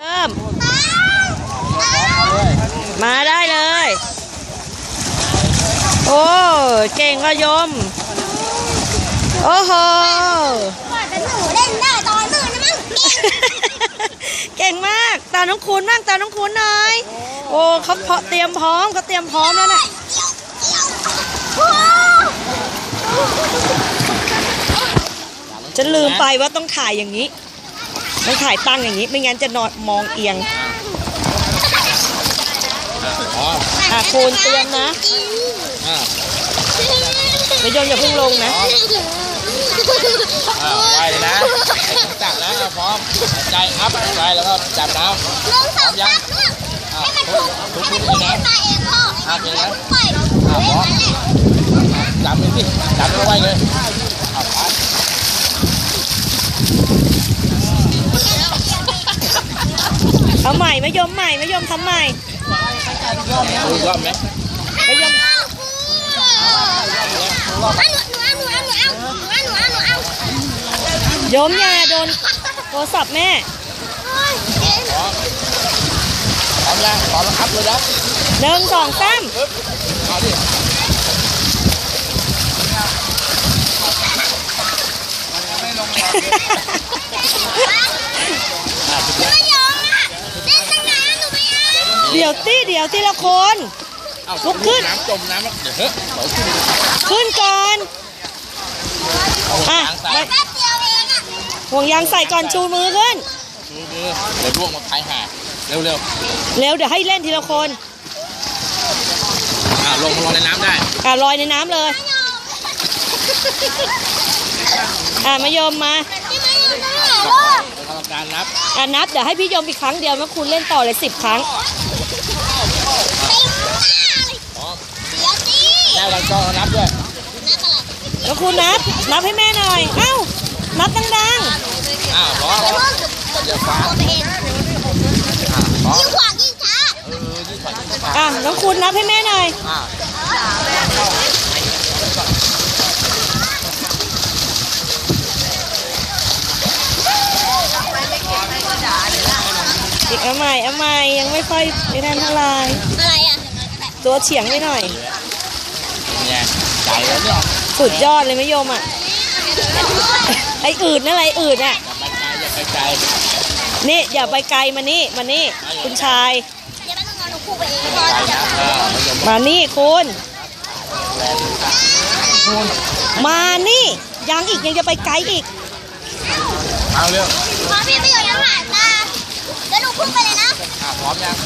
เริ่ม มาได้เลย โอ้เก่งก็ยม โอ้โหว่าแต่หนูเล่นได้ตอนมืดนะมั้งเก่งมาก ตาน้องคุณบ้างตาน้องคุณหน่อย โอ้เขาเพาะเตรียมพร้อมเขาเตรียมพร้อมแล้วน่ะฉันลืมไปว่าต้องถ่ายอย่างนี้ ต้องถ่ายตั้งอย่างนี้ ไม่งั้นจะนอนมองเอียงอะคุณเตรียมนะไม่ยอมอย่าเพิ่งลงนะไปเลยนะจับนะเอาพร้อม ใจอัพใจแล้วก็จับน้ำลงสองครั้งด้วยให้มันถูกให้มันถูกให้มาเองพ่อปล่อยเล่นนั่นะจับเลยสิจับแล้วไว้เลย ม่ไม่ยอมใหม่ไม่ยอมทำใหม่ดูรอบไหมไม่ยอมอะหนูหนูเอาหนูเอาหนูเอาหนูเอาหนูเอาหนูเอายมอย่าโดนโทรศัพท์แม่โอ้ยเจ๊พร้อมพร้อมยังพร้อมแล้วอัพเลยนะหนึ่งสองสามเอาดิ ไม่ยอมอะเล่นตั้งนานหนูไม่ เอาเดี๋ยวตี้เดี๋ยวทีละคนเอาลุกขึ้นน้ำจมน้ำแล้วเดี๋ยวเฮ้ยเดี๋ยวขึ้นขึ้นก่อนเอาอะยางใส่แป๊บเดียวเองอะห่วงยางใส่ก่อนชูมือขึ้นชูมือเดี๋ยวล่วงมาท้ายหาเร็วเร็วเดี๋ยวให้เล่นทีละคนๆอ่าลงลงในน้ำได้อะลอยในน้ำเลยอะมายมมาที่ไม่ยอมได้เหรอลูกกรรมการนับ อะนับเดี๋ยวให้พี่ยมอีกครั้งเดียวแล้วคุณเล่นต่อเลยสิบครั้งเต็มหน้าเลยพร้อมเดี๋ยวสิแม่เราก็นับด้วยนับอะไรแล้วคุณนับนับให้แม่หน่อย เอ้านับดังอ่าพร้อมเดี๋ยวพ่อกับอย่าฟ้าตัวเองอ่าพร้อมยิ่งขวายิ่งช้าเออยิ่งขวัญยิ่งฟ้าๆอะน้องคุณนับให้แม่หน่อยอ่า อีกเอาใหม่เอาใหม่ยังไม่ค่อยไอ้นั่นเท่าไหร่อะไรอะตัวเฉียงไปหน่อยเป็นไงใจแล้วเนี่ยสุดยอดเลยมะยมอะไอ้อืดนั่นอะไรอืดอะอย่าไปไกลอย่าไปไกลนี่อย่าไปไกลมานี่มานี่คุณชายเดี๋ยวแป๊บนึงเอาหนูคู่ไปเองพอจะอ่าไม่ยอมมานี่คุณมานี่ยังอีกยังจะไปไกลอีกเอาเร็วพอพี่ไม่อยู่ยังหานตา เดี๋ยวหนูพุ่งไปเลยนะอ่าพร้อมยัง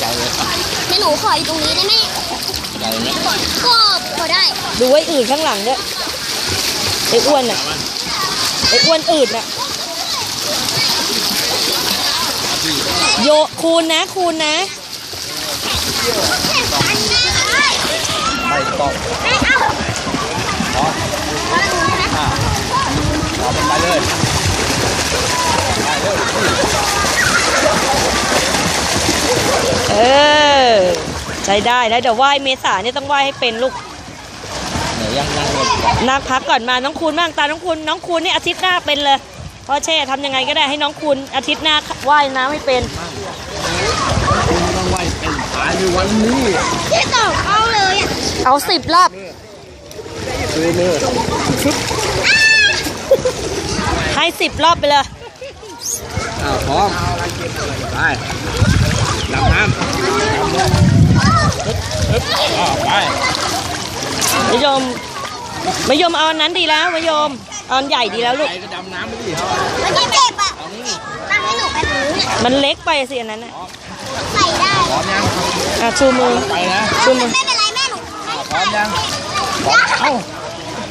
ใจเลยแม่หนูขออยู่ตรงนี้ได้ไหมใจเลยไหมก็พอได้ดูไอ้อื่นข้างหลังด้วยไอ้อ้วนอะไอ้อ้วนอืดอะ โยคูณนะคูณนะไม่ต้องแม่เอาพร้อมอ่าพร้อมไปเลยไปเร็วเออใช้ได้แล้วเดี๋ยวไหว้เมษาเนี่ยต้องไหว้ให้เป็นลูกเดี๋ยวยังนั่งเลยนักพักก่อนมาน้องคูณบ้างตาน้องคูณน้องคูณนี่อาทิตย์หน้าเป็นเลยเพราะเช่ทำยังไงก็ได้ให้น้องคูณอาทิตย์หน้าว่ายน้ำให้เป็นคุณต้องไหวเป็นผายในวันนี้ที่สองเอาเลยอะเอาสิบรอบคือเนื้อให้สิบรอบไปเลยอ่าพร้อมไปดำน้ำอึ๊บอ่าไปมยมมยมเอาอันนั้นดีแล้วมยมเอาอันใหญ่ดีแล้วลูกไปก็ดำน้ำไปดิเมื่อกี้เจ็บอะเอานี่ตั้งให้หนูไปตรงนี้เนี่ยมันเล็กไปสิอันนั้นน่ะใส่ได้พร้อมยังอะชูมือ ไปนะชูมือ ไม่เป็นไรแม่หนูอ่าพร้อมยังพร้อมเอ้า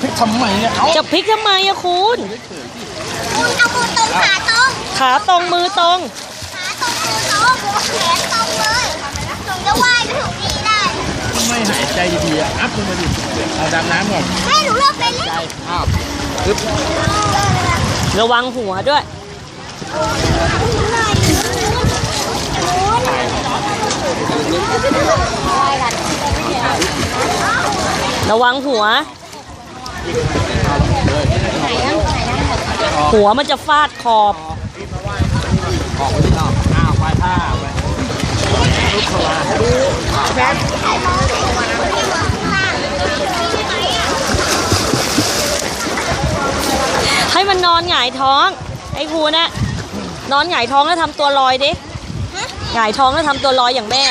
พลิกทำไมเนี่ยเอ้าจะพลิกทำไมอะคุณ คุณเอามือตรงขาตรงขาตรงมือตรง ขาตรงมือตรงแขนตรงเลยหนูจะว่ายไปถึงนี่ได้ ไม่หายใจดีๆอะอัพลงมาดิเอาดำน้ำก่อนแม่หนูเลิกเป็นแล้วใจอ้าวอึ๊บ ระวังหัวด้วยระวังหัว หัวมันจะฟาดขอบขอกที่นอกอ้าวควายผ้าไปลุกเข้ามาแฟน อนหงายท้อง ไอ้ภูน่ะนอนหงายท้องแล้วทำตัวลอยดิหงายท้องแล้วทำตัวลอยอย่างแม่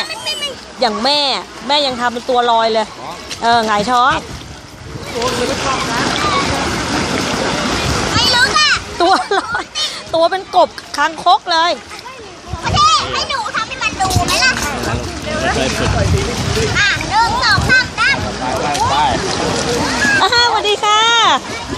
อย่างแม่ แม่ยังทำเป็นตัวลอยเลย เออหงายท้องไม่รู้อะตัวลอย ตัวเป็นกบคางคกเลยโอเคให้หนูทำให้มันดูไหมล่ะไม่เคยฝึกอะหนึ่งสองสามสามไปไปไปอ้าวสวัสดีค่ะเ